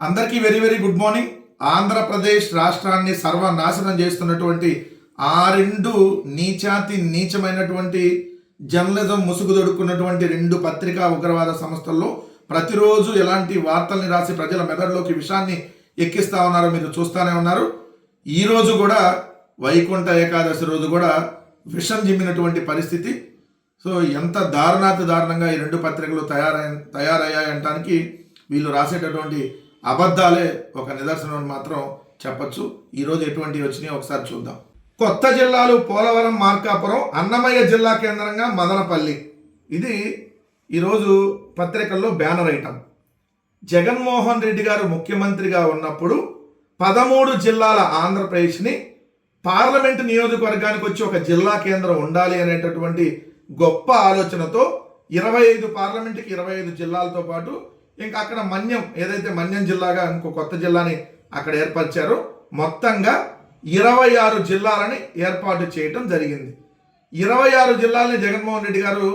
అందరికీ very very good morning. Andhra Pradesh రాష్ట్రాన్ని సర్వనాశనం చేస్తున్నటువంటి ఆ రెండు నీచాతి నీచమైనటువంటి జర్నలిజం ముసుగు దొడుకున్నటువంటి రెండు పత్రికా ఉగ్రవాద సంస్థల్లో ప్రతిరోజు ఎలాంటి వార్తల్ని రాసి ప్రజల మెదడులోకి విషాన్ని ఎక్కిస్తా ఉన్నారో మీరు చూస్తూనే ఉన్నారు. ఈరోజు కూడా వైకుంఠ ఏకాదశి రోజు కూడా విషం జిమ్మినటువంటి పరిస్థితి. సో ఎంత దారుణాతి దారుణంగా ఈ రెండు పత్రికలు తయారై తయారయ్యాయంటానికి వీళ్ళు రాసేటటువంటి అబద్ధాలే ఒక నిదర్శనం అని మాత్రం చెప్పచ్చు. ఈరోజు ఎటువంటివి వచ్చినాయో ఒకసారి చూద్దాం. కొత్త జిల్లాలు పోలవరం మార్కాపురం అన్నమయ్య జిల్లా కేంద్రంగా మదనపల్లి. ఇది ఈరోజు పత్రికల్లో బ్యానర్ ఐటమ్. జగన్మోహన్ రెడ్డి గారు ముఖ్యమంత్రిగా ఉన్నప్పుడు పదమూడు జిల్లాల ఆంధ్రప్రదేశ్ని పార్లమెంటు నియోజకవర్గానికి వచ్చి ఒక జిల్లా కేంద్రం ఉండాలి అనేటటువంటి గొప్ప ఆలోచనతో ఇరవై ఐదు పార్లమెంటుకి ఇరవై ఐదు జిల్లాలతో పాటు ఇంకా అక్కడ మన్యం ఏదైతే మన్యం జిల్లాగా ఇంకో కొత్త జిల్లాని అక్కడ ఏర్పరిచారో మొత్తంగా ఇరవై ఆరు జిల్లాలని ఏర్పాటు చేయటం జరిగింది. ఇరవై ఆరు జిల్లాలని జగన్మోహన్ రెడ్డి గారు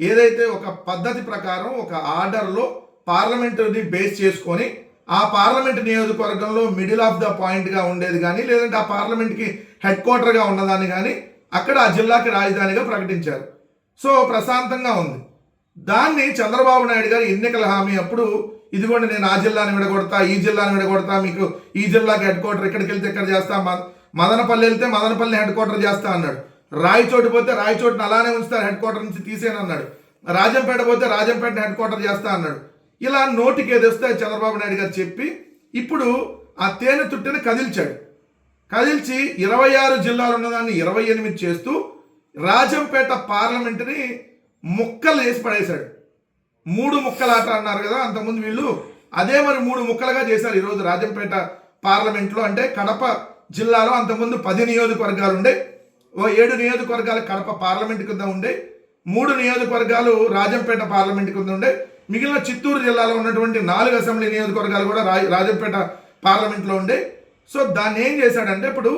ఏదైతే ఒక పద్ధతి ప్రకారం ఒక ఆర్డర్లో పార్లమెంటుని బేస్ చేసుకొని ఆ పార్లమెంట్ నియోజకవర్గంలో మిడిల్ ఆఫ్ ద పాయింట్గా ఉండేది కానీ లేదంటే ఆ పార్లమెంట్కి హెడ్ క్వార్టర్గా ఉన్నదాన్ని కానీ అక్కడ ఆ జిల్లాకి రాజధానిగా ప్రకటించారు. సో ప్రశాంతంగా ఉంది. దాన్ని చంద్రబాబు నాయుడు గారు ఎన్నికల హామీ అప్పుడు ఇదిగోండి నేను ఆ జిల్లాని విడగొడతా ఈ జిల్లాని విడగొడతా మీకు ఈ జిల్లాకి హెడ్ క్వార్టర్ ఇక్కడికి వెళ్తే ఎక్కడ చేస్తా మ- మదనపల్లి వెళ్తే మదనపల్లిని హెడ్ క్వార్టర్ చేస్తా అన్నాడు. రాయచోటు పోతే రాయచోటుని అలానే ఉంచుతారు హెడ్ క్వార్టర్ నుంచి తీసేయని అన్నాడు. రాజంపేట పోతే రాజంపేట హెడ్ క్వార్టర్ చేస్తా అన్నాడు. ఇలా నోటికి ఏది వస్తే చంద్రబాబు నాయుడు గారు చెప్పి ఇప్పుడు ఆ తేనె తుట్టెని కదిల్చాడు. కదిల్చి ఇరవై ఆరు జిల్లాలు ఉన్నదాన్ని ఇరవై ఎనిమిది చేస్తూ రాజంపేట పార్లమెంటుని ముక్కలు వేసి పడేశాడు. మూడు ముక్కలాట అన్నారు కదా అంతకుముందు వీళ్ళు అదే మరి మూడు ముక్కలుగా చేశారు. ఈరోజు రాజంపేట పార్లమెంట్లో అంటే కడప జిల్లాలో అంతకుముందు పది నియోజకవర్గాలు ఉండే ఓ ఏడు నియోజకవర్గాలు కడప పార్లమెంట్ కింద ఉండే మూడు నియోజకవర్గాలు రాజంపేట పార్లమెంట్ కింద ఉండే మిగిలిన చిత్తూరు జిల్లాలో ఉన్నటువంటి నాలుగు అసెంబ్లీ నియోజకవర్గాలు కూడా రా రాజంపేట పార్లమెంట్లో ఉండే. సో దాన్ని ఏం చేశాడంటే ఇప్పుడు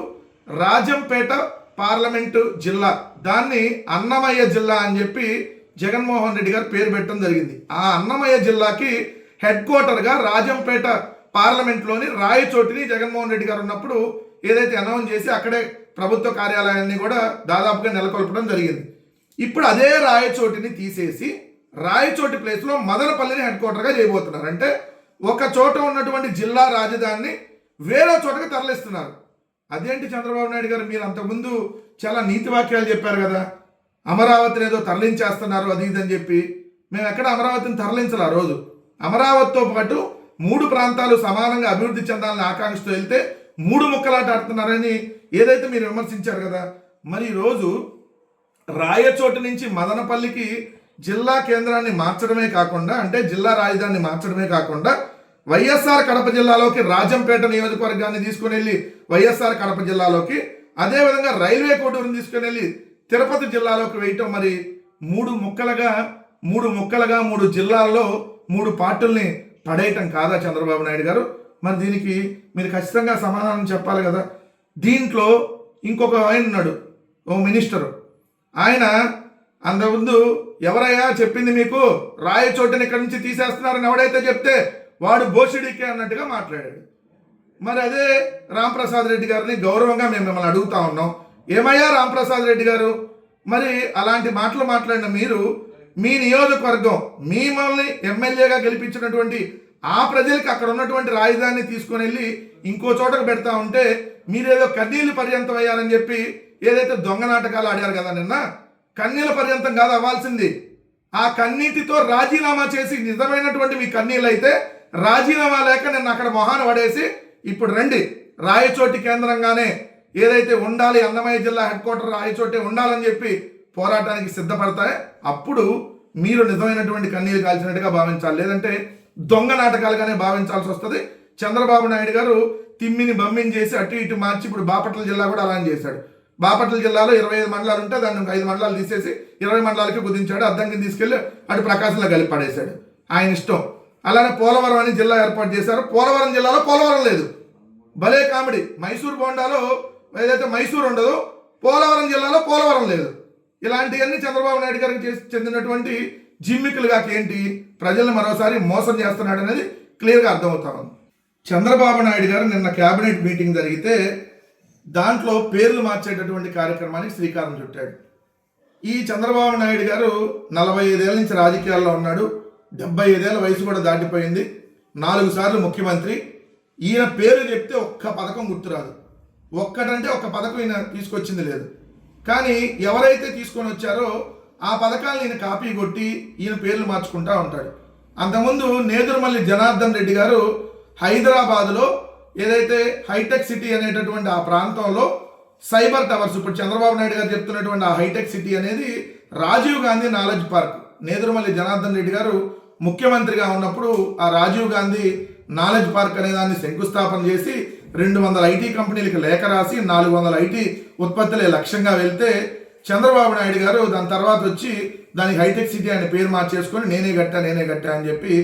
రాజంపేట పార్లమెంటు జిల్లా దాన్ని అన్నమయ్య జిల్లా అని చెప్పి జగన్మోహన్ రెడ్డి గారు పేరు పెట్టడం జరిగింది. ఆ అన్నమయ్య జిల్లాకి హెడ్ క్వార్టర్గా రాజంపేట పార్లమెంట్లోని రాయచోటిని జగన్మోహన్ రెడ్డి గారు ఉన్నప్పుడు ఏదైతే అనౌన్స్ చేసి అక్కడే ప్రభుత్వ కార్యాలయాన్ని కూడా దాదాపుగా నెలకొల్పడం జరిగింది. ఇప్పుడు అదే రాయచోటిని తీసేసి రాయచోటి ప్లేస్లో మదనపల్లిని హెడ్ క్వార్టర్గా చేయబోతున్నారు. అంటే ఒక చోట ఉన్నటువంటి జిల్లా రాజధానిని వేరే చోటకి తరలిస్తున్నారు. అదేంటి చంద్రబాబు నాయుడు గారు? మీరు అంతకుముందు చాలా నీతి వాక్యాలు చెప్పారు కదా. అమరావతిని ఏదో తరలించేస్తున్నారు అది ఇదని అని చెప్పి. మేము ఎక్కడ అమరావతిని తరలించాలి ఆ రోజు? అమరావతితో పాటు మూడు ప్రాంతాలు సమానంగా అభివృద్ధి చెందాలని ఆకాంక్షతో వెళ్తే మూడు ముక్కలాట ఆడుతున్నారని ఏదైతే మీరు విమర్శించారు కదా. మరి ఈరోజు రాయచోటు నుంచి మదనపల్లికి జిల్లా కేంద్రాన్ని మార్చడమే కాకుండా అంటే జిల్లా రాజధానిని మార్చడమే కాకుండా వైఎస్ఆర్ కడప జిల్లాలోకి రాజంపేట నియోజకవర్గాన్ని తీసుకుని వెళ్ళి వైఎస్ఆర్ కడప జిల్లాలోకి అదేవిధంగా రైల్వే కోటూరుని తీసుకుని వెళ్ళి తిరుపతి జిల్లాలోకి వేయటం మరి మూడు ముక్కలుగా మూడు ముక్కలుగా మూడు జిల్లాల్లో మూడు పార్టీల్ని పడేయటం కాదా చంద్రబాబు నాయుడు గారు? మరి దీనికి మీరు ఖచ్చితంగా సమాధానం చెప్పాలి కదా. దీంట్లో ఇంకొక ఆయన ఉన్నాడు ఓ మినిస్టరు. ఆయన అంతకుముందు ఎవరయ్యా చెప్పింది మీకు? రాయచోటని ఇక్కడి నుంచి తీసేస్తున్నారని ఎవడైతే చెప్తే వాడు బోసిడికే అన్నట్టుగా మాట్లాడాడు. మరి అదే రాంప్రసాద్ రెడ్డి గారిని గౌరవంగా మేము మిమ్మల్ని అడుగుతా ఉన్నాం. ఏమయ్యా రాంప్రసాద్ రెడ్డి గారు? మరి అలాంటి మాటలు మాట్లాడిన మీరు మీ నియోజకవర్గం మిమ్మల్ని ఎమ్మెల్యేగా గెలిపించినటువంటి ఆ ప్రజలకి అక్కడ ఉన్నటువంటి రాజధానిని తీసుకొని వెళ్ళి ఇంకో చోటకు పెడతా ఉంటే మీరేదో కన్నీళ్ళు పర్యంతం అయ్యారని చెప్పి ఏదైతే దొంగ నాటకాలు ఆడారు కదా నిన్న? కన్నీళ్ళ పర్యంతం కాదు అవ్వాల్సింది. ఆ కన్నీటితో రాజీనామా చేసి నిజమైనటువంటి మీ కన్నీళ్ళు అయితే రాజీనామా లేక నిన్న అక్కడ మొహాన పడేసి ఇప్పుడు రండి. రాయచోటి కేంద్రంగానే ఏదైతే ఉండాలి అన్నమయ్య జిల్లా హెడ్ క్వార్టర్ రాయచోటే ఉండాలని చెప్పి పోరాటానికి సిద్ధపడతాయి అప్పుడు మీరు నిజమైనటువంటి కన్నీరు కాల్చినట్టుగా భావించాలి. లేదంటే దొంగ నాటకాలుగానే భావించాల్సి వస్తుంది. చంద్రబాబు నాయుడు గారు తిమ్మిని బమ్మిని చేసి అటు ఇటు మార్చి ఇప్పుడు బాపట్ల జిల్లా కూడా అలానే చేశాడు. బాపట్ల జిల్లాలో ఇరవై ఐదు మండలాలు ఉంటే దాన్ని ఐదు మండలాలు తీసేసి ఇరవై మండలాలకి కుదించాడు. అద్దంకి తీసుకెళ్ళి అటు ప్రకాశంలో కలిపి పడేశాడు. ఆయన ఇష్టం. అలానే పోలవరం అని జిల్లా ఏర్పాటు చేశారు. పోలవరం జిల్లాలో పోలవరం లేదు. భలే కామెడీ. మైసూర్ బోండాలో ఏదైతే మైసూర్ ఉండదో పోలవరం జిల్లాలో పోలవరం లేదు. ఇలాంటివన్నీ చంద్రబాబు నాయుడు గారికి చేసి చెందినటువంటి జిమ్మికులుగా ఏంటి? ప్రజల్ని మరోసారి మోసం చేస్తున్నాడు అనేది క్లియర్గా అర్థమవుతా ఉంది. చంద్రబాబు నాయుడు గారు నిన్న కేబినెట్ మీటింగ్ జరిగితే దాంట్లో పేర్లు మార్చేటటువంటి కార్యక్రమానికి శ్రీకారం చుట్టాడు. ఈ చంద్రబాబు నాయుడు గారు నలభై ఐదేళ్ళ నుంచి రాజకీయాల్లో ఉన్నాడు. డెబ్బై ఐదేళ్ళ వయసు కూడా దాటిపోయింది. నాలుగు సార్లు ముఖ్యమంత్రి. ఈయన పేరు చెప్తే ఒక్క పథకం గుర్తురాదు. ఒక్కటంటే ఒక్క పథకం ఈయన తీసుకొచ్చింది లేదు. కానీ ఎవరైతే తీసుకొని వచ్చారో ఆ పథకాలను ఈయన కాపీ కొట్టి ఈయన పేర్లు మార్చుకుంటా ఉంటాడు. అంతకుముందు నేదురుమల్లి జనార్దన్ రెడ్డి గారు హైదరాబాదులో ఏదైతే హైటెక్ సిటీ అనేటటువంటి ఆ ప్రాంతంలో సైబర్ టవర్స్ ఇప్పుడు చంద్రబాబు నాయుడు గారు చెప్తున్నటువంటి ఆ హైటెక్ సిటీ అనేది రాజీవ్ గాంధీ నాలెడ్జ్ పార్క్. నేదురుమల్లి జనార్దన్ రెడ్డి గారు ముఖ్యమంత్రిగా ఉన్నప్పుడు ఆ రాజీవ్ గాంధీ నాలెడ్జ్ పార్క్ అనే దాన్ని శంకుస్థాపన చేసి రెండు వందల ఐటీ కంపెనీలకు లేఖ రాసి నాలుగు వందల ఐటీ ఉత్పత్తులే లక్ష్యంగా వెళ్తే చంద్రబాబు నాయుడు గారు దాని తర్వాత వచ్చి దానికి హైటెక్ సిటీ అనే పేరు మార్చేసుకొని నేనే కట్టా నేనే కట్టా అని చెప్పి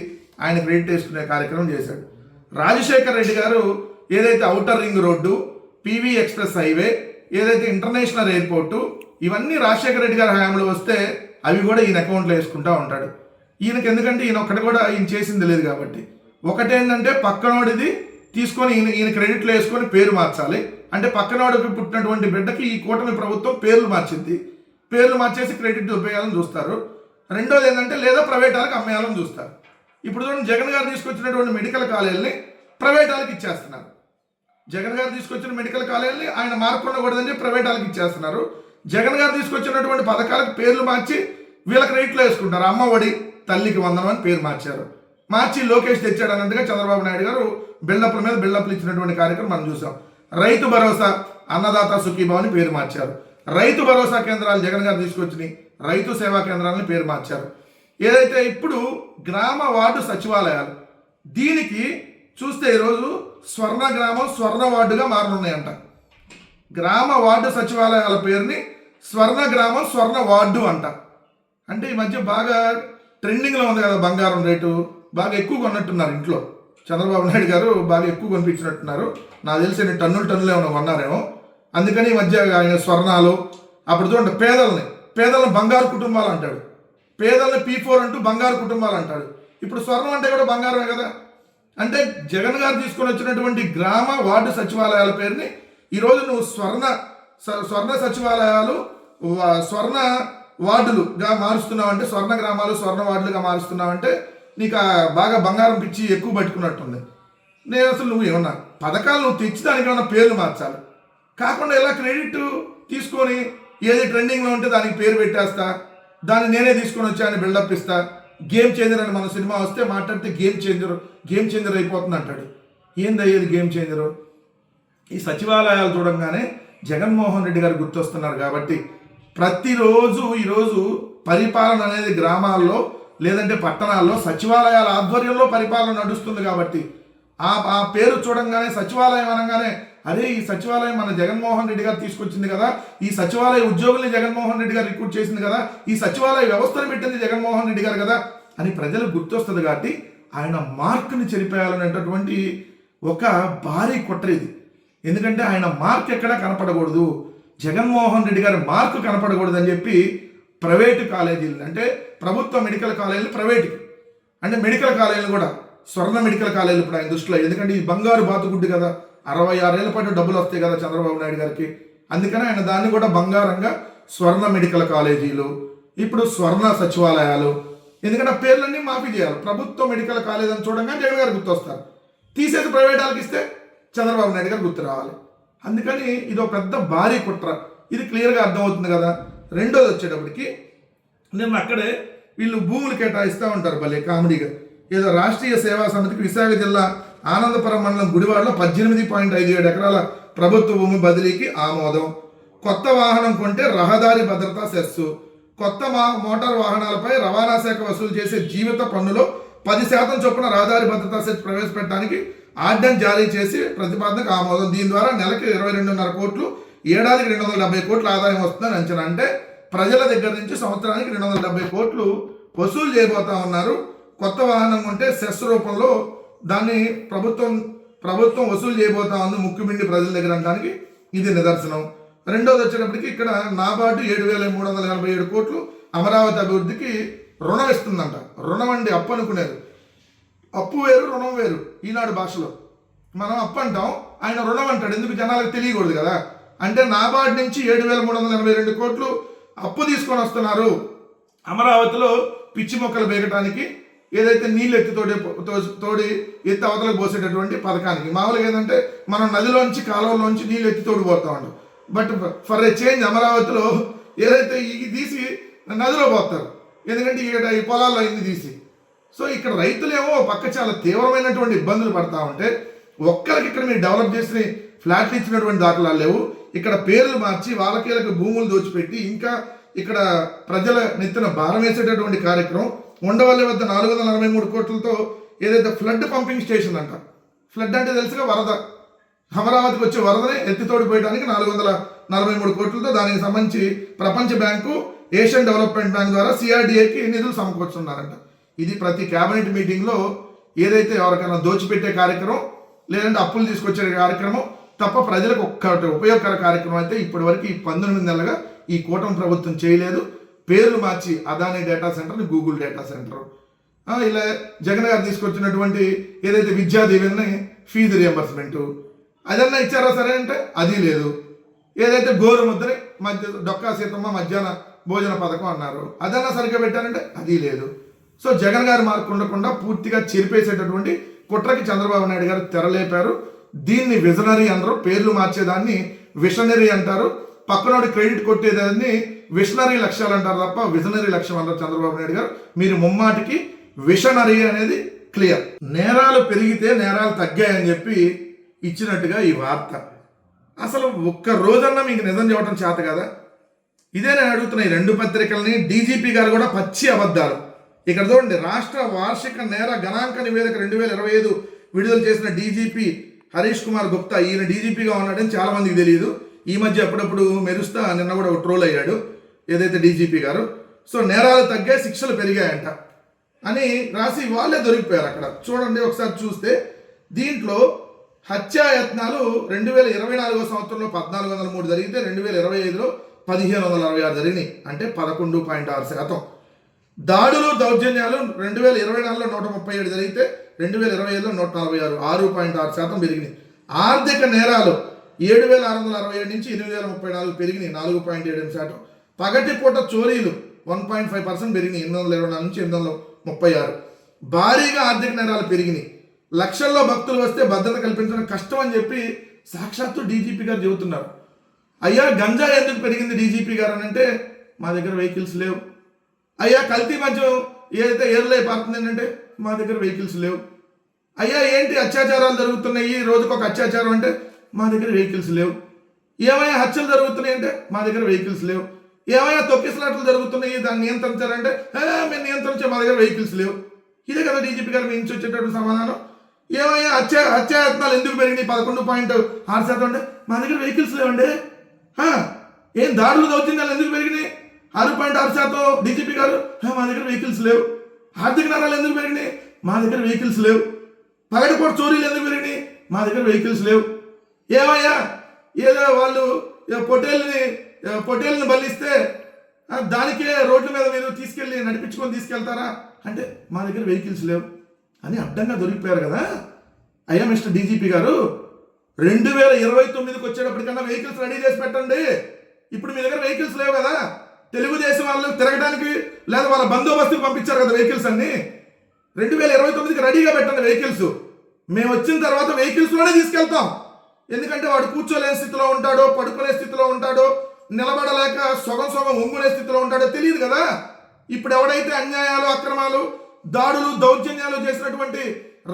ఆయన క్రెడిట్ వేసుకునే కార్యక్రమం చేశాడు. రాజశేఖర్ రెడ్డి గారు ఏదైతే outer ring road PV express highway ఏదైతే ఇంటర్నేషనల్ ఎయిర్పోర్టు ఇవన్నీ రాజశేఖర రెడ్డి గారి హయాంలో వస్తే అవి కూడా ఈయన అకౌంట్లో వేసుకుంటూ ఉంటాడు. ఈయనకి ఎందుకంటే ఈయన ఒక్కటి కూడా ఈయన చేసింది లేదు కాబట్టి. ఒకటేంటంటే పక్కనోడిది తీసుకొని ఈయన ఈయన క్రెడిట్లో వేసుకొని పేరు మార్చాలి. అంటే పక్కనవాడికి పుట్టినటువంటి బిడ్డకి ఈ కూటమి ప్రభుత్వం పేర్లు మార్చింది. పేర్లు మార్చేసి క్రెడిట్ ఉపయోగాలను చూస్తారు. రెండోది ఏంటంటే లేదా ప్రైవేట్ వాళ్ళకి అమ్మేయాలని చూస్తారు. ఇప్పుడు చూడండి జగన్ గారు తీసుకొచ్చినటువంటి మెడికల్ కాలేజీని ప్రైవేట్ వాళ్ళకి ఇచ్చేస్తున్నారు. జగన్ గారు తీసుకొచ్చిన మెడికల్ కాలేజీని ఆయన మార్కొనకూడదని చెప్పి ప్రైవేట్ వాళ్ళకి ఇచ్చేస్తున్నారు. జగన్ గారు తీసుకొచ్చినటువంటి పథకాలకు పేర్లు మార్చి వీళ్ళ క్రెడిట్లో వేసుకుంటారు. అమ్మ ఒడి తల్లికి వందనం అని పేరు మార్చారు. మార్చి లోకేష్ తెచ్చాడు అన్నట్టుగా చంద్రబాబు నాయుడు గారు బిల్డప్ల మీద బిల్డప్లు ఇచ్చినటువంటి కార్యక్రమం మనం చూసాం. రైతు భరోసా అన్నదాత సుఖీభావ్ అని పేరు మార్చారు. రైతు భరోసా కేంద్రాలు జగన్ గారు తీసుకొచ్చినాయి. రైతు సేవా కేంద్రాలని పేరు మార్చారు. ఏదైతే ఇప్పుడు గ్రామ వార్డు సచివాలయాలు దీనికి చూస్తే ఈరోజు స్వర్ణ గ్రామం స్వర్ణ వార్డుగా మారనున్నాయంట. గ్రామ వార్డు సచివాలయాల పేరుని స్వర్ణ గ్రామం స్వర్ణ వార్డు అంట. అంటే ఈ మధ్య బాగా ట్రెండింగ్లో ఉంది కదా బంగారం రేటు. బాగా ఎక్కువ కొన్నట్టున్నారు ఇంట్లో. చంద్రబాబు నాయుడు గారు బాగా ఎక్కువ కొనిపించినట్టున్నారు. నాకు తెలిసి టన్నులు టన్నులు ఏమైనా కొన్నారేమో. అందుకని ఈ మధ్య ఆయన స్వర్ణాలు అప్పుడు చూడండి పేదల్ని పేదలను బంగారు కుటుంబాలు అంటాడు. పేదల్ని పీ ఫోర్ అంటూ బంగారు కుటుంబాలు అంటాడు. ఇప్పుడు స్వర్ణం అంటే కూడా బంగారమే కదా? అంటే జగన్ గారు తీసుకొని వచ్చినటువంటి గ్రామ వార్డు సచివాలయాల పేరుని ఈరోజు నువ్వు స్వర్ణ స- స్వర్ణ సచివాలయాలు స్వర్ణ వార్డులుగా మారుస్తున్నావు అంటే స్వర్ణ గ్రామాలు స్వర్ణ వార్డులుగా మారుస్తున్నావు అంటే నీకు బాగా బంగారం పిచ్చి ఎక్కువ పట్టుకున్నట్టుంది. నేను అసలు నువ్వు ఏమన్నా పథకాలు నువ్వు తెచ్చి దానికన్నా పేర్లు మార్చాలి. కాకుండా ఎలా క్రెడిట్ తీసుకొని ఏది ట్రెండింగ్లో ఉంటే దానికి పేరు పెట్టేస్తా దాన్ని నేనే తీసుకొని వచ్చాను బిల్డప్ ఇస్తా. గేమ్ చేంజర్ అని మన సినిమా వస్తే మాట్లాడితే గేమ్ చేంజర్ గేమ్ చేంజర్ అయిపోతుంది అంటాడు. ఏందయ్యేది గేమ్ చేంజరు? ఈ సచివాలయాలు చూడంగానే జగన్మోహన్ రెడ్డి గారు గుర్తొస్తున్నారు కాబట్టి ప్రతిరోజు ఈరోజు పరిపాలన అనేది గ్రామాల్లో లేదంటే పట్టణాల్లో సచివాలయాల ఆధ్వర్యంలో పరిపాలన నడుస్తుంది కాబట్టి ఆ ఆ పేరు చూడంగానే సచివాలయం అనగానే అరే ఈ సచివాలయం మన జగన్మోహన్ రెడ్డి గారు తీసుకొచ్చింది కదా ఈ సచివాలయ ఉద్యోగుల్ని జగన్మోహన్ రెడ్డి గారు రిక్రూట్ చేసింది కదా ఈ సచివాలయ వ్యవస్థను పెట్టింది జగన్మోహన్ రెడ్డి గారు కదా అని ప్రజలకు గుర్తొస్తుంది కాబట్టి ఆయన మార్కుని చెరిపేయాలనేటటువంటి ఒక భారీ కుట్ర ఇది. ఎందుకంటే ఆయన మార్క్ ఎక్కడా కనపడకూడదు. జగన్మోహన్ రెడ్డి గారి మార్కు కనపడకూడదు అని చెప్పి ప్రైవేటు కాలేజీలు అంటే ప్రభుత్వ మెడికల్ కాలేజీలు ప్రైవేట్. అంటే మెడికల్ కాలేజీలు కూడా స్వర్ణ మెడికల్ కాలేజీలు ఇప్పుడు ఆయన దృష్టిలో. ఎందుకంటే ఈ బంగారు బాతుగుడ్డు కదా అరవై ఆరేళ్ళ పాటు డబ్బులు వస్తాయి కదా చంద్రబాబు నాయుడు గారికి. అందుకని ఆయన దాన్ని కూడా బంగారంగా స్వర్ణ మెడికల్ కాలేజీలు ఇప్పుడు స్వర్ణ సచివాలయాలు. ఎందుకంటే ఆ పేర్లన్నీ మాఫీ చేయాలి. ప్రభుత్వ మెడికల్ కాలేజ్ అని చూడంగానే జగన్ గారు గుర్తొస్తారు. తీసేసి ప్రైవేట్ వాళ్ళకి ఇస్తే చంద్రబాబు నాయుడు గారు గుర్తు రావాలి. అందుకని ఇది ఒక పెద్ద భారీ కుట్ర. ఇది క్లియర్గా అర్థమవుతుంది కదా. రెండోది వచ్చేటప్పటికి నిన్న అక్కడే వీళ్ళు భూములు కేటాయిస్తూ ఉంటారు భలే కామెడీగా. ఏదో రాష్ట్రీయ సేవా సమితికి విశాఖ జిల్లా ఆనందపురం మండలం గుడివాడలో పద్దెనిమిది పాయింట్ ఐదు ఏడు ఎకరాల ప్రభుత్వ భూమి బదిలీకి ఆమోదం. కొత్త వాహనం కొంటే రహదారి భద్రతా సెస్సు. కొత్త మా మోటార్ వాహనాలపై రవాణా శాఖ వసూలు చేసే జీవిత పన్నులో పది శాతం చొప్పున రహదారి భద్రతా సెస్ ప్రవేశపెట్టడానికి ఆర్డెన్స్ జారీ చేసి ప్రతిపాదనకు ఆమోదం. దీని ద్వారా నెలకు ఇరవై రెండున్నర కోట్లు ఏడాదికి రెండు వందల డెబ్బై కోట్ల ఆదాయం వస్తుందని అంచనా. అంటే ప్రజల దగ్గర నుంచి సంవత్సరానికి రెండు వందల డెబ్బై కోట్లు వసూలు చేయబోతా ఉన్నారు. కొత్త వాహనం ఉంటే సెస్ రూపంలో దాన్ని ప్రభుత్వం ప్రభుత్వం వసూలు చేయబోతా ఉంది ముక్కుమిండి ప్రజల దగ్గర అనడానికి. ఇది నిదర్శనం. రెండోది వచ్చేటప్పటికి ఇక్కడ నాబార్డు ఏడు వేల మూడు వందల ఎనభై ఏడు కోట్లు అమరావతి అభివృద్ధికి రుణం ఇస్తుందంట. రుణం అండి అప్పు అనుకునేది. అప్పు వేరు రుణం వేరు ఈనాడు భాషలో. మనం అప్పు అంటాం ఆయన రుణం అంటాడు. ఎందుకు జనాలకు తెలియకూడదు కదా? అంటే నాబార్డ్ నుంచి ఏడు వేల మూడు వందల ఎనభై రెండు కోట్లు అప్పు తీసుకొని వస్తున్నారు. అమరావతిలో పిచ్చి మొక్కలు బేగటానికి ఏదైతే నీళ్ళు ఎత్తి తోడి తో- తోడి ఎత్తి అవతలకు పోసేటటువంటి పథకానికి. మామూలుగా ఏంటంటే మనం నదిలోంచి కాలువలోంచి నీళ్ళు ఎత్తి తోడి పోతామండి బట్ ఫర్ ఏ చేంజ్ అమరావతిలో ఏదైతే ఇది తీసి నదిలో పోతారు. ఎందుకంటే ఇక్కడ ఈ పొలాల్లో అయింది తీసి. సో ఇక్కడ రైతులేమో పక్క చాలా తీవ్రమైనటువంటి ఇబ్బందులు పడతా ఉంటే ఒక్కరికి ఇక్కడ మీరు డెవలప్ చేసి ఫ్లాట్లు ఇచ్చినటువంటి దాఖలాలు లేవు. ఇక్కడ పేర్లు మార్చి వాళ్ళకీలకు భూములు దోచిపెట్టి ఇంకా ఇక్కడ ప్రజల నెత్తిన భారం వేసేటటువంటి కార్యక్రమం ఉండవల్లి వద్ద నాలుగు వందల నలభై మూడు కోట్లతో ఏదైతే ఫ్లడ్ పంపింగ్ స్టేషన్ అంట ఫ్లడ్ అంటే తెలుసుగా వరద. అమరావతికి వచ్చే వరదని ఎత్తితోడి పోయడానికి నాలుగు వందల నలభై మూడు కోట్లతో దానికి సంబంధించి ప్రపంచ బ్యాంకు ఏషియన్ డెవలప్మెంట్ బ్యాంక్ ద్వారా సిఆర్డిఏకి నిధులు సమకూర్చున్నారంట. ఇది ప్రతి కేబినెట్ మీటింగ్లో ఏదైతే ఎవరికైనా దోచిపెట్టే కార్యక్రమం లేదంటే అప్పులు తీసుకొచ్చే కార్యక్రమం తప్ప ప్రజలకు ఒక్కటి ఉపయోగకర కార్యక్రమం అయితే ఇప్పటి వరకు ఈ పంతొమ్మిది నెలలుగా ఈ కూటమి ప్రభుత్వం చేయలేదు. పేర్లు మార్చి అదానీ డేటా సెంటర్ని గూగుల్ డేటా సెంటర్. ఇలా జగన్ గారు తీసుకొచ్చినటువంటి ఏదైతే విద్యా దీవెని ఫీజు రియంబర్స్మెంట్ అదన్నా ఇచ్చారా సరే అంటే అది లేదు. ఏదైతే గోరు ముద్రని మధ్య డొక్కా సీతమ్మ మధ్యాహ్న భోజన పథకం అన్నారు అదన్నా సరిగ్గా పెట్టారంటే అది లేదు. సో జగన్ గారి మార్కు ఉండకుండా పూర్తిగా చెరిపేసేటటువంటి కుట్రకి చంద్రబాబు నాయుడు గారు తెరలేపారు. దీన్ని విజనరీ అనరు పేర్లు మార్చేదాన్ని విషనరీ అంటారు. పక్కనోడి క్రెడిట్ కొట్టేదాన్ని విషనరీ లక్ష్యాలు అంటారు తప్ప విజనరీ లక్ష్యం అంటారు చంద్రబాబు నాయుడు గారు. మీరు ముమ్మాటికి విషనరీ అనేది క్లియర్. నేరాలు పెరిగితే నేరాలు తగ్గాయని చెప్పి ఇచ్చినట్టుగా ఈ వార్త. అసలు ఒక్క రోజన్నా మీకు నిజం చెప్పడం చేత కదా? ఇదే నేను అడుగుతున్నా ఈ రెండు పత్రికల్ని డీజీపీ గారు కూడా పచ్చి అబద్ధాలు. ఇక్కడ చూడండి రాష్ట్ర వార్షిక నేర గణాంక నివేదిక రెండు వేల ఇరవై ఐదు విడుదల చేసిన డీజీపీ హరీష్ కుమార్ గుప్తా ఈయన డీజీపీగా ఉన్నాడని చాలామందికి తెలియదు. ఈ మధ్య అప్పుడప్పుడు మెరుస్తా నిన్న కూడా ఒక ట్రోల్ అయ్యాడు ఏదైతే డీజీపీ గారు. సో నేరాలు తగ్గాయి శిక్షలు పెరిగాయంట అని రాసి వాళ్ళే దొరికిపోయారు అక్కడ. చూడండి ఒకసారి చూస్తే దీంట్లో హత్యాయత్నాలు రెండు వేల ఇరవై నాలుగో సంవత్సరంలో పద్నాలుగు వందల మూడు జరిగితే రెండు వేల ఇరవై ఐదులో పదిహేను వందల అరవై ఆరు జరిగినాయి. అంటే పదకొండు పాయింట్ ఆరు శాతం. దాడులు దౌర్జన్యాలు రెండు వేల ఇరవై నాలుగులో నూట ముప్పై ఏడు జరిగితే రెండు వేల ఇరవై ఐదులో నూట నలభై ఆరు ఆరు పాయింట్ ఆరు శాతం పెరిగినాయి. ఆర్థిక నేరాలు ఏడు వేల ఆరు వందల అరవై ఏడు నుంచి ఎనిమిది వేల ముప్పై నాలుగు పెరిగినాయి నాలుగు పాయింట్ ఏడు ఎనిమిది శాతం. పగటిపూట చోరీలు వన్ పాయింట్ ఫైవ్ పర్సెంట్ పెరిగినాయి ఎనిమిది వందల ఇరవై నాలుగు నుంచి ఎనిమిది వందల ముప్పై ఆరు. భారీగా ఆర్థిక నేరాలు పెరిగినాయి. లక్షల్లో భక్తులు వస్తే భద్రత కల్పించడం కష్టం అని చెప్పి సాక్షాత్తు డీజీపీ గారు చెబుతున్నారు. అయ్యా గంజా ఎందుకు పెరిగింది డీజీపీ గారు అని అంటే మా దగ్గర వెహికల్స్ లేవు. అయ్యా కల్తీ మద్యం ఏదైతే ఏర్లే పారుతుంది ఏంటంటే మా దగ్గర వెహికల్స్ లేవు. అయ్యా ఏంటి అత్యాచారాలు జరుగుతున్నాయి? రోజుకు ఒక అత్యాచారం అంటే మా దగ్గర వెహికల్స్ లేవు. ఏమైనా హత్యలు జరుగుతున్నాయి అంటే మా దగ్గర వెహికల్స్ లేవు. ఏమైనా తొక్కిసలాట్లు జరుగుతున్నాయి? దాన్ని నియంత్రించారంటే మేము నియంత్రించే మా దగ్గర వెహికల్స్ లేవు. ఇదే కదా డీజీపీ గారు మీ నుంచి వచ్చేటటువంటి సమాధానం. ఏమైనా హత్య హత్యాయత్నాలు ఎందుకు పెరిగినాయి? పదకొండు పాయింట్ ఆరు శాతం అంటే మా దగ్గర వెహికల్స్ లేవండి. ఏం దాడులు దౌర్జన్యాలు ఎందుకు పెరిగినాయి? ఆరు పాయింట్ ఆరు శాతం డీజీపీ గారు మా దగ్గర వెహికల్స్ లేవు. ఆర్థిక నేరాలు ఎందుకు పెరిగినాయి? మా దగ్గర వెహికల్స్ లేవు. పగటిపూట చోరీలు ఎందుకు పెరిగినాయి? మా దగ్గర వెహికల్స్ లేవు. ఏమయ్యా ఏదో వాళ్ళు పొటేల్ని పొటేల్ని బలిస్తే దానికే రోడ్ల మీద మీరు తీసుకెళ్ళి నడిపించుకొని తీసుకెళ్తారా? అంటే మా దగ్గర వెహికల్స్ లేవు. అని అడ్డంగా దొరికిపోయారు కదా. అయ్యా మిస్టర్ డీజీపీ గారు రెండు వేల ఇరవై తొమ్మిదికి వచ్చేటప్పటికన్నా వెహికల్స్ రెడీ చేసి పెట్టండి. ఇప్పుడు మీ దగ్గర వెహికల్స్ లేవు కదా. తెలుగుదేశం వాళ్ళు తిరగడానికి లేదా వాళ్ళ బందోబస్తుకి పంపించారు కదా వెహికల్స్ అన్ని. రెండు వేల ఇరవై తొమ్మిదికి రెడీగా పెట్టండి వెహికల్స్ మేము వచ్చిన తర్వాత వెహికల్స్లోనే తీసుకెళ్తాం. ఎందుకంటే వాడు కూర్చోలేని స్థితిలో ఉంటాడో పడుకునే స్థితిలో ఉంటాడో నిలబడలేక సొగం సొగం ఒంగునే స్థితిలో ఉంటాడో తెలియదు కదా. ఇప్పుడు ఎవడైతే అన్యాయాలు అక్రమాలు దాడులు దౌర్జన్యాలు చేసినటువంటి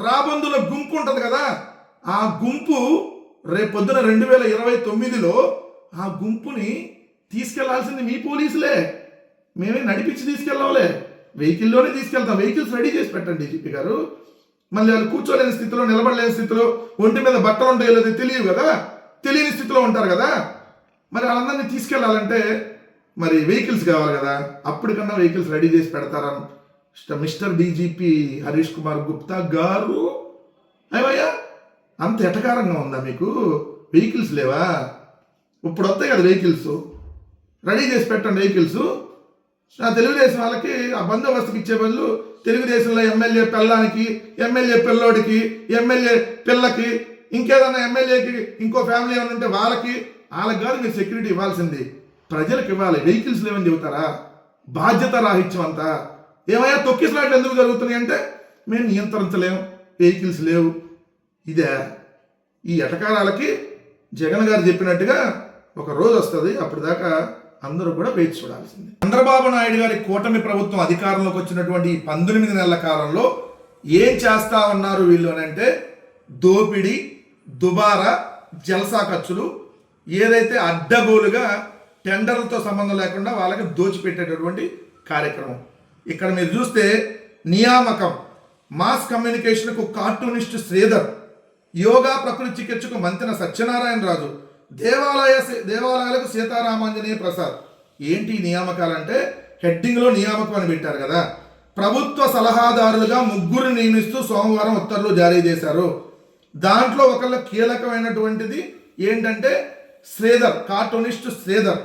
రాబందుల గుంపు ఉంటుంది కదా ఆ గుంపు రేపొద్దున రెండు వేల ఇరవై తొమ్మిదిలో ఆ గుంపుని తీసుకెళ్ళాల్సింది మీ పోలీసులే. మేమే నడిపించి తీసుకెళ్ళాంలే వెహికల్లోనే తీసుకెళ్తాం. వెహికల్స్ రెడీ చేసి పెట్టండి డీజీపీ గారు. మళ్ళీ వాళ్ళు కూర్చోలేని స్థితిలో నిలబడలేని స్థితిలో ఒంటి మీద బట్టలు ఉంటాయో లేదో తెలియదు కదా? తెలియని స్థితిలో ఉంటారు కదా? మరి వాళ్ళందరినీ తీసుకెళ్ళాలంటే మరి వెహికల్స్ కావాలి కదా? అప్పటికన్నా వెహికల్స్ రెడీ చేసి పెడతారా? Mister- mister DGP Harish Kumar Gupta garu. అయ్యా అంత ఎటకారంగా ఉందా మీకు? వెహికల్స్ లేవా? ఇప్పుడు వస్తాయి కదా వెహికల్స్. రెడీ చేసి పెట్టండి వెహికల్స్. ఆ తెలుగుదేశం వాళ్ళకి ఆ బందోబస్తుకి ఇచ్చే బదులు తెలుగుదేశంలో ఎమ్మెల్యే పిల్లానికి ఎమ్మెల్యే పిల్లోడికి ఎమ్మెల్యే పిల్లకి ఇంకేదన్నా ఎమ్మెల్యేకి ఇంకో ఫ్యామిలీ ఏమైనా ఉంటే వాళ్ళకి వాళ్ళకి కాదు మీరు సెక్యూరిటీ ఇవ్వాల్సింది. ప్రజలకు ఇవ్వాలి. వెహికల్స్ లేవని చెబుతారా? బాధ్యత రాహిత్యం అంతా. ఏమయ్యా తొక్కిసలాట్లు ఎందుకు జరుగుతున్నాయి అంటే మేము నియంత్రించలేము. వెహికల్స్ లేవు. ఇదే. ఈ ఎటకారాలకి జగన్ గారు చెప్పినట్టుగా ఒక రోజు వస్తుంది. అప్పుడు దాకా అందరూ కూడా వేచి చూడాల్సింది. చంద్రబాబు నాయుడు గారి కూటమి ప్రభుత్వం అధికారంలోకి వచ్చినటువంటి ఈ పంతొమ్మిది నెలల కాలంలో ఏం చేస్తా ఉన్నారు వీళ్ళు అని అంటే దోపిడీ దుబారా జలసా ఖర్చులు ఏదైతే అడ్డగోలుగా టెండర్లతో సంబంధం లేకుండా వాళ్ళకి దోచిపెట్టేటటువంటి కార్యక్రమం. ఇక్కడ మీరు చూస్తే నియామకం మాస్ కమ్యూనికేషన్కు కార్టూనిస్ట్ శ్రీధర్ యోగా ప్రకృతి చికిత్సకు మంతెన సత్యనారాయణ రాజు దేవాలయ దేవాలయాలకు సీతారామాంజనేయ ప్రసాద్. ఏంటి ఈ నియామకాలంటే? హెడ్డింగ్లో నియామకం అని పెట్టారు కదా. ప్రభుత్వ సలహాదారులుగా ముగ్గురు నియమిస్తూ సోమవారం ఉత్తర్వులు జారీ చేశారు. దాంట్లో ఒకళ్ళ కీలకమైనటువంటిది ఏంటంటే శ్రీధర్ కార్టూనిస్ట్ శ్రీధర్.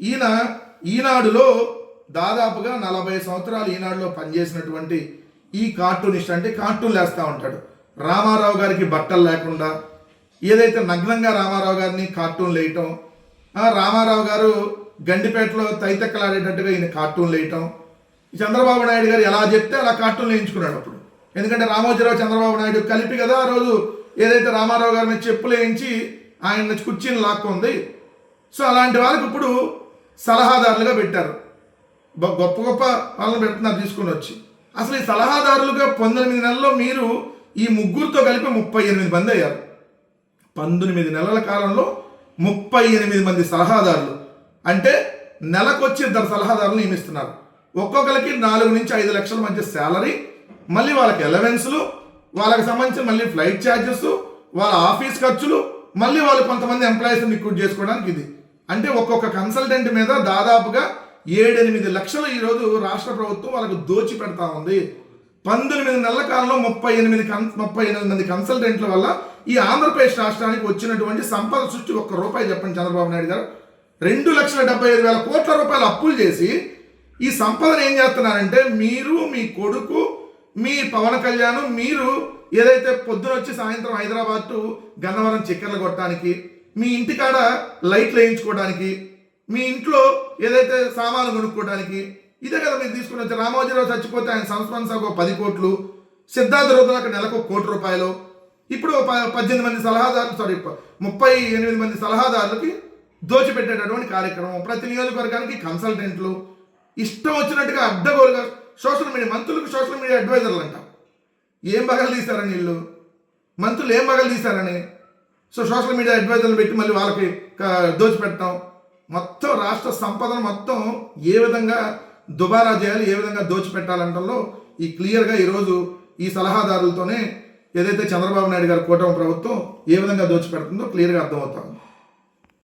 ఈయన ఈనాడులో దాదాపుగా నలభై సంవత్సరాలు ఈనాడులో పనిచేసినటువంటి ఈ కార్టూనిస్ట్ అంటే కార్టూన్ వేస్తూ ఉంటాడు. రామారావు గారికి బట్టలు లేకుండా ఏదైతే నగ్నంగా రామారావు గారిని కార్టూన్ వేయటం రామారావు గారు గండిపేటలో తైతెక్కలాడేటట్టుగా ఈయన కార్టూన్ వేయటం చంద్రబాబు నాయుడు గారు ఎలా చెప్తే అలా కార్టూన్ వేయించుకున్నాడు అప్పుడు. ఎందుకంటే రామోజీరావు చంద్రబాబు నాయుడు కలిపి కదా ఆ రోజు ఏదైతే రామారావు గారి మీద చెప్పులు వేయించి ఆయన కుర్చీని లాక్కుంది. సో అలాంటి వాళ్ళకి ఇప్పుడు సలహాదారులుగా పెట్టారు. గొప్ప గొప్ప వాళ్ళని పెడుతున్నారు తీసుకొని వచ్చి. అసలు ఈ సలహాదారులుగా పంతొమ్మిది నెలల్లో మీరు ఈ ముగ్గురితో కలిపి ముప్పై ఎనిమిది మంది అయ్యారు. పంతొమ్మిది నెలల కాలంలో ముప్పై ఎనిమిది మంది సలహాదారులు. అంటే నెలకొచ్చి ఇద్దరు సలహాదారులు నియమిస్తున్నారు. ఒక్కొక్కరికి నాలుగు నుంచి ఐదు లక్షల మధ్య శాలరీ మళ్ళీ వాళ్ళకి ఎలవెన్స్లు వాళ్ళకి సంబంధించి మళ్ళీ ఫ్లైట్ ఛార్జెస్ వాళ్ళ ఆఫీస్ ఖర్చులు మళ్ళీ వాళ్ళు కొంతమంది ఎంప్లాయీస్ని రిక్రూట్ చేసుకోవడానికి ఇది. అంటే ఒక్కొక్క కన్సల్టెంట్ మీద దాదాపుగా ఏడెనిమిది లక్షలు ఈరోజు రాష్ట్ర ప్రభుత్వం వాళ్ళకు దోచి పెడతా ఉంది. పంతొమ్మిది నెలల కాలంలో ముప్పై ఎనిమిది కన్ ముప్పై ఎనిమిది మంది కన్సల్టెంట్ల వల్ల ఈ ఆంధ్రప్రదేశ్ రాష్ట్రానికి వచ్చినటువంటి సంపద సృష్టి ఒక్క రూపాయి చెప్పండి చంద్రబాబు నాయుడు గారు. రెండు లక్షల డెబ్బై ఐదు వేల కోట్ల రూపాయలు అప్పులు చేసి ఈ సంపదను ఏం చేస్తున్నారంటే మీరు మీ కొడుకు మీ పవన్ కళ్యాణ్ మీరు ఏదైతే పొద్దున వచ్చి సాయంత్రం హైదరాబాద్ టు గన్నవరం చక్కెరలు కొట్టడానికి మీ ఇంటికాడ లైట్లు వేయించుకోవడానికి మీ ఇంట్లో ఏదైతే సామాన్లు కొనుక్కోవడానికి ఇదే కదా మీరు తీసుకుని వచ్చి రామోజీరావు చచ్చిపోతే ఆయన సంస్మరణ సభకు ఒక పది కోట్లు. సిద్ధార్థ రుద్రకు నెలకు కోటి రూపాయలు. ఇప్పుడు ప- పద్దెనిమిది మంది సలహాదారులు సారీ ముప్పై ఎనిమిది మంది సలహాదారులకి దోచిపెట్టేటటువంటి కార్యక్రమం. ప్రతి నియోజకవర్గానికి కన్సల్టెంట్లు ఇష్టం వచ్చినట్టుగా అడ్డగోలుగా సోషల్ మీడియా మంత్రులకు సోషల్ మీడియా అడ్వైజర్లు అంట ఏం బగలు తీశారని వీళ్ళు? మంత్రులు ఏం బగలు తీశారని? సో సోషల్ మీడియా అడ్వైజర్లు పెట్టి మళ్ళీ వాళ్ళకి దోచిపెట్టడం. మొత్తం రాష్ట్ర సంపదను మొత్తం ఏ విధంగా దుబారా చేయాలి ఏ విధంగా దోచిపెట్టాలంటలో ఈ క్లియర్గా ఈరోజు ఈ సలహాదారులతోనే ఏదైతే చంద్రబాబు నాయుడు గారి కూటమి ప్రభుత్వం ఏ విధంగా దోచిపెడుతుందో క్లియర్గా అర్థమవుతుంది